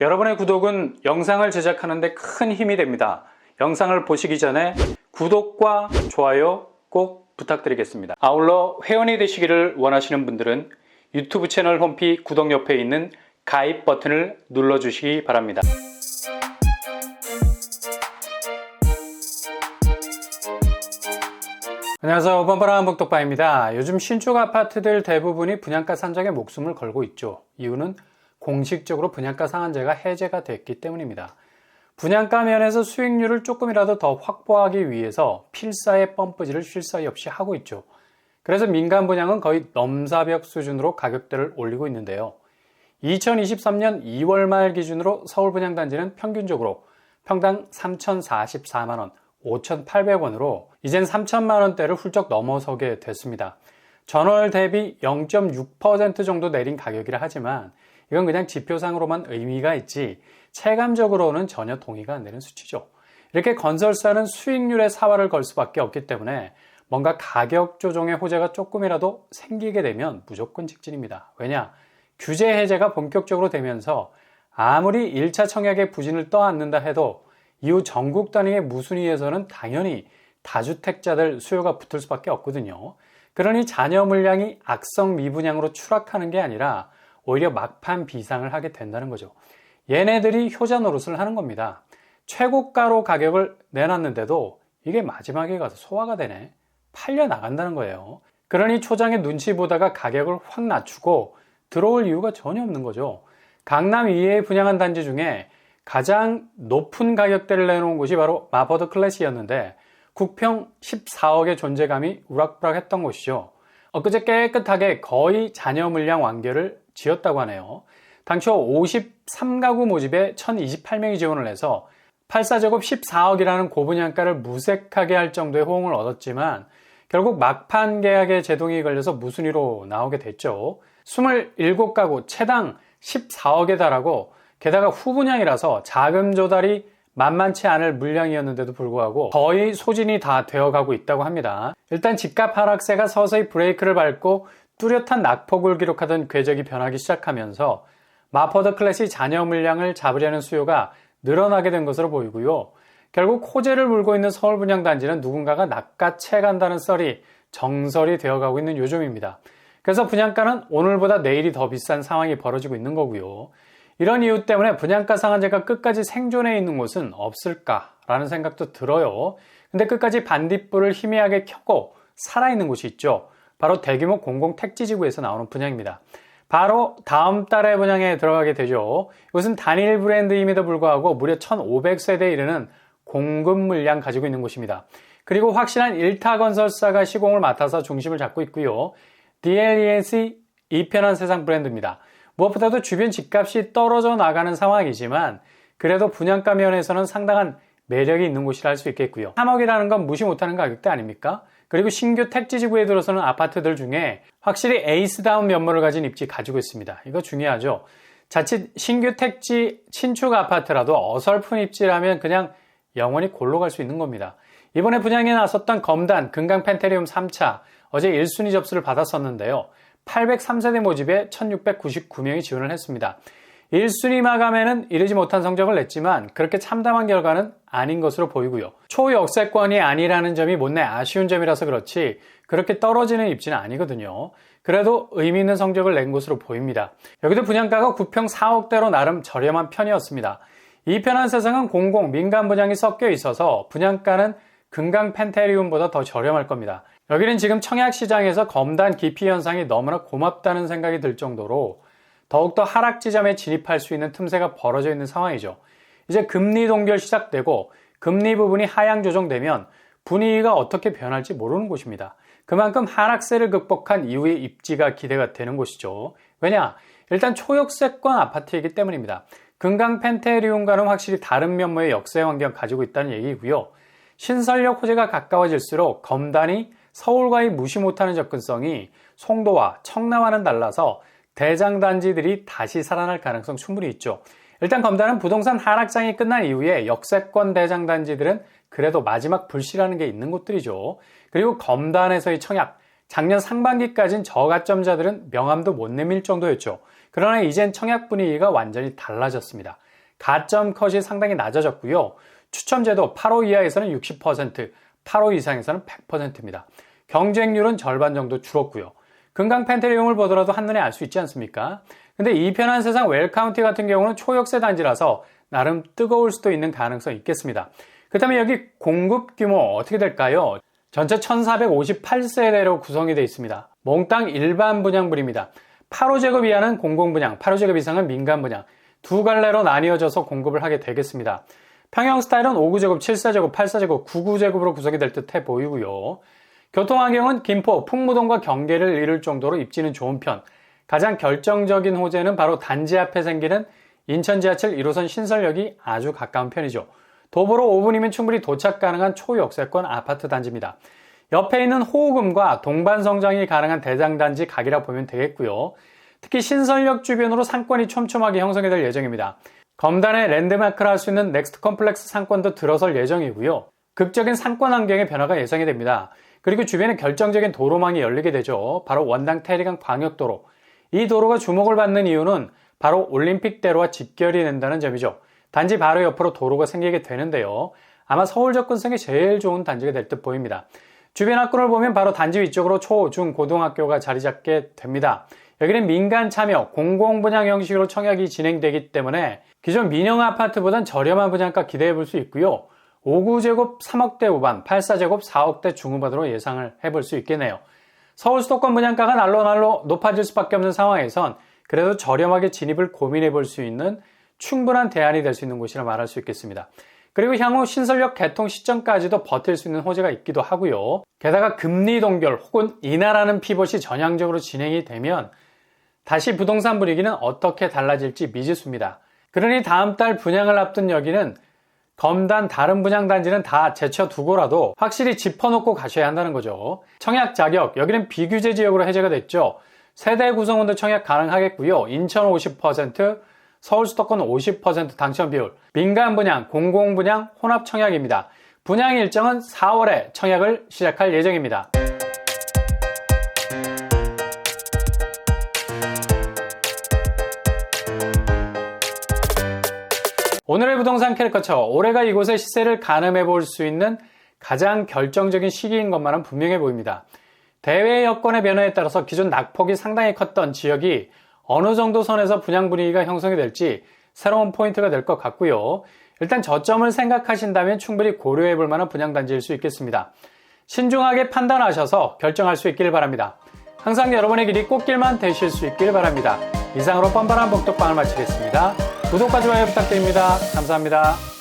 여러분의 구독은 영상을 제작하는 데 큰 힘이 됩니다. 영상을 보시기 전에 구독과 좋아요 꼭 부탁드리겠습니다. 아울러 회원이 되시기를 원하시는 분들은 유튜브 채널 홈피 구독 옆에 있는 가입 버튼을 눌러주시기 바랍니다. 안녕하세요. 뻔뻔한 복덕바입니다. 요즘 신축 아파트들 대부분이 분양가 산정에 목숨을 걸고 있죠. 이유는 공식적으로 분양가 상한제가 해제가 됐기 때문입니다. 분양가 면에서 수익률을 조금이라도 더 확보하기 위해서 필사의 펌프질을 쉴 사이 없이 하고 있죠. 그래서 민간 분양은 거의 넘사벽 수준으로 가격대를 올리고 있는데요. 2023년 2월 말 기준으로 서울 분양단지는 평균적으로 평당 3,044만원, 5,800원으로 이젠 3천만원대를 훌쩍 넘어서게 됐습니다. 전월 대비 0.6% 정도 내린 가격이라 하지만 이건 그냥 지표상으로만 의미가 있지 체감적으로는 전혀 동의가 안 되는 수치죠. 이렇게 건설사는 수익률에 사활을 걸 수밖에 없기 때문에 뭔가 가격 조정의 호재가 조금이라도 생기게 되면 무조건 직진입니다. 왜냐? 규제 해제가 본격적으로 되면서 아무리 1차 청약의 부진을 떠안는다 해도 이후 전국 단위의 무순위에서는 당연히 다주택자들 수요가 붙을 수밖에 없거든요. 그러니 자녀 물량이 악성 미분양으로 추락하는 게 아니라 오히려 막판 비상을 하게 된다는 거죠. 얘네들이 효자 노릇을 하는 겁니다. 최고가로 가격을 내놨는데도 이게 마지막에 가서 소화가 되네. 팔려 나간다는 거예요. 그러니 초장에 눈치 보다가 가격을 확 낮추고 들어올 이유가 전혀 없는 거죠. 강남 이외에 분양한 단지 중에 가장 높은 가격대를 내놓은 곳이 바로 마버드 클래시였는데 국평 14억의 존재감이 우락부락했던 곳이죠. 엊그제 깨끗하게 거의 잔여 물량 완결을 지었다고 하네요. 당초 53가구 모집에 1028명이 지원을 해서 84제곱 14억이라는 고분양가를 무색하게 할 정도의 호응을 얻었지만 결국 막판 계약에 제동이 걸려서 무순위로 나오게 됐죠. 27가구 채당 14억에 달하고 게다가 후분양이라서 자금 조달이 만만치 않을 물량이었는데도 불구하고 거의 소진이 다 되어가고 있다고 합니다. 일단 집값 하락세가 서서히 브레이크를 밟고 뚜렷한 낙폭을 기록하던 궤적이 변하기 시작하면서 마퍼더 클래시 잔여 물량을 잡으려는 수요가 늘어나게 된 것으로 보이고요. 결국 호재를 물고 있는 서울 분양 단지는 누군가가 낚아채 간다는 썰이 정설이 되어가고 있는 요즘입니다. 그래서 분양가는 오늘보다 내일이 더 비싼 상황이 벌어지고 있는 거고요. 이런 이유 때문에 분양가 상한제가 끝까지 생존해 있는 곳은 없을까라는 생각도 들어요. 근데 끝까지 반딧불을 희미하게 켜고 살아있는 곳이 있죠. 바로 대규모 공공 택지 지구에서 나오는 분양입니다. 바로 다음 달에 분양에 들어가게 되죠. 이것은 단일 브랜드임에도 불구하고 무려 1,500세대에 이르는 공급 물량 가지고 있는 곳입니다. 그리고 확실한 1타 건설사가 시공을 맡아서 중심을 잡고 있고요. DLENC 이편한 세상 브랜드입니다. 무엇보다도 주변 집값이 떨어져 나가는 상황이지만 그래도 분양가 면에서는 상당한 매력이 있는 곳이라 할 수 있겠고요. 3억이라는 건 무시 못하는 가격대 아닙니까? 그리고 신규 택지 지구에 들어서는 아파트들 중에 확실히 에이스다운 면모를 가진 입지 가지고 있습니다. 이거 중요하죠. 자칫 신규 택지 신축 아파트라도 어설픈 입지라면 그냥 영원히 골로 갈 수 있는 겁니다. 이번에 분양에 나섰던 검단 금강 펜테리움 3차 어제 1순위 접수를 받았었는데요. 803세대 모집에 1699명이 지원을 했습니다. 1순위 마감에는 이르지 못한 성적을 냈지만 그렇게 참담한 결과는 아닌 것으로 보이고요. 초역세권이 아니라는 점이 못내 아쉬운 점이라서 그렇지 그렇게 떨어지는 입지는 아니거든요. 그래도 의미 있는 성적을 낸 것으로 보입니다. 여기도 분양가가 9평 4억대로 나름 저렴한 편이었습니다. 이 편한 세상은 공공, 민간 분양이 섞여 있어서 분양가는 금강 펜테리움보다 더 저렴할 겁니다. 여기는 지금 청약 시장에서 검단 기피 현상이 너무나 고맙다는 생각이 들 정도로 더욱더 하락 지점에 진입할 수 있는 틈새가 벌어져 있는 상황이죠. 이제 금리 동결 시작되고 금리 부분이 하향 조정되면 분위기가 어떻게 변할지 모르는 곳입니다. 그만큼 하락세를 극복한 이후의 입지가 기대가 되는 곳이죠. 왜냐? 일단 초역세권 아파트이기 때문입니다. 금강 펜테리움과는 확실히 다른 면모의 역세 환경 가지고 있다는 얘기고요. 신설력 호재가 가까워질수록 검단이 서울과의 무시 못하는 접근성이 송도와 청남와는 달라서 대장 단지들이 다시 살아날 가능성 충분히 있죠. 일단 검단은 부동산 하락장이 끝난 이후에 역세권 대장 단지들은 그래도 마지막 불씨라는 게 있는 곳들이죠. 그리고 검단에서의 청약, 작년 상반기까진 저가점자들은 명함도 못 내밀 정도였죠. 그러나 이젠 청약 분위기가 완전히 달라졌습니다. 가점 컷이 상당히 낮아졌고요. 추첨제도 8호 이하에서는 60%, 8호 이상에서는 100%입니다. 경쟁률은 절반 정도 줄었고요. 금강 펜트리움을 보더라도 한눈에 알 수 있지 않습니까? 근데 이 편한 세상 웰카운티 같은 경우는 초역세 단지라서 나름 뜨거울 수도 있는 가능성이 있겠습니다. 그렇다면 여기 공급 규모 어떻게 될까요? 전체 1458세대로 구성이 되어 있습니다. 몽땅 일반 분양물입니다. 8호제곱 이하는 공공분양, 8호제곱 이상은 민간분양 두 갈래로 나뉘어져서 공급을 하게 되겠습니다. 평형 스타일은 5구제곱, 7사제곱, 8사제곱, 9구제곱으로 구성이 될 듯해 보이고요. 교통환경은 김포, 풍무동과 경계를 이룰 정도로 입지는 좋은 편. 가장 결정적인 호재는 바로 단지 앞에 생기는 인천 지하철 1호선 신설역이 아주 가까운 편이죠. 도보로 5분이면 충분히 도착 가능한 초역세권 아파트 단지입니다. 옆에 있는 호금과 동반 성장이 가능한 대장단지 각이라 보면 되겠고요. 특히 신설역 주변으로 상권이 촘촘하게 형성이 될 예정입니다. 검단의 랜드마크를 할 수 있는 넥스트 컴플렉스 상권도 들어설 예정이고요. 극적인 상권 환경의 변화가 예상이 됩니다. 그리고 주변에 결정적인 도로망이 열리게 되죠. 바로 원당 태리강 광역도로. 이 도로가 주목을 받는 이유는 바로 올림픽대로와 직결이 된다는 점이죠. 단지 바로 옆으로 도로가 생기게 되는데요. 아마 서울 접근성이 제일 좋은 단지가 될 듯 보입니다. 주변 학교를 보면 바로 단지 위쪽으로 초, 중, 고등학교가 자리 잡게 됩니다. 여기는 민간 참여, 공공 분양 형식으로 청약이 진행되기 때문에 기존 민영 아파트보단 저렴한 분양가 기대해 볼 수 있고요. 5구제곱 3억대 후반, 8사제곱 4억대 중후반으로 예상을 해볼 수 있겠네요. 서울 수도권 분양가가 날로 날로 높아질 수밖에 없는 상황에선 그래도 저렴하게 진입을 고민해 볼 수 있는 충분한 대안이 될 수 있는 곳이라 말할 수 있겠습니다. 그리고 향후 신설역 개통 시점까지도 버틸 수 있는 호재가 있기도 하고요. 게다가 금리 동결 혹은 인하라는 피벗이 전향적으로 진행이 되면 다시 부동산 분위기는 어떻게 달라질지 미지수입니다. 그러니 다음 달 분양을 앞둔 여기는 검단 다른 분양 단지는 다 제쳐두고라도 확실히 짚어놓고 가셔야 한다는 거죠. 청약 자격 여기는 비규제 지역으로 해제가 됐죠. 세대 구성원도 청약 가능하겠고요. 인천 50%, 서울 수도권 50% 당첨 비율, 민간 분양, 공공 분양, 혼합 청약입니다. 분양 일정은 4월에 청약을 시작할 예정입니다. 오늘의 부동산 캐릭터처 올해가 이곳의 시세를 가늠해 볼 수 있는 가장 결정적인 시기인 것만은 분명해 보입니다. 대외 여건의 변화에 따라서 기존 낙폭이 상당히 컸던 지역이 어느 정도 선에서 분양 분위기가 형성이 될지 새로운 포인트가 될 것 같고요. 일단 저점을 생각하신다면 충분히 고려해 볼 만한 분양 단지일 수 있겠습니다. 신중하게 판단하셔서 결정할 수 있길 바랍니다. 항상 여러분의 길이 꽃길만 되실 수 있길 바랍니다. 이상으로 뻔뻔한 복덕방을 마치겠습니다. 구독과 좋아요 부탁드립니다. 감사합니다.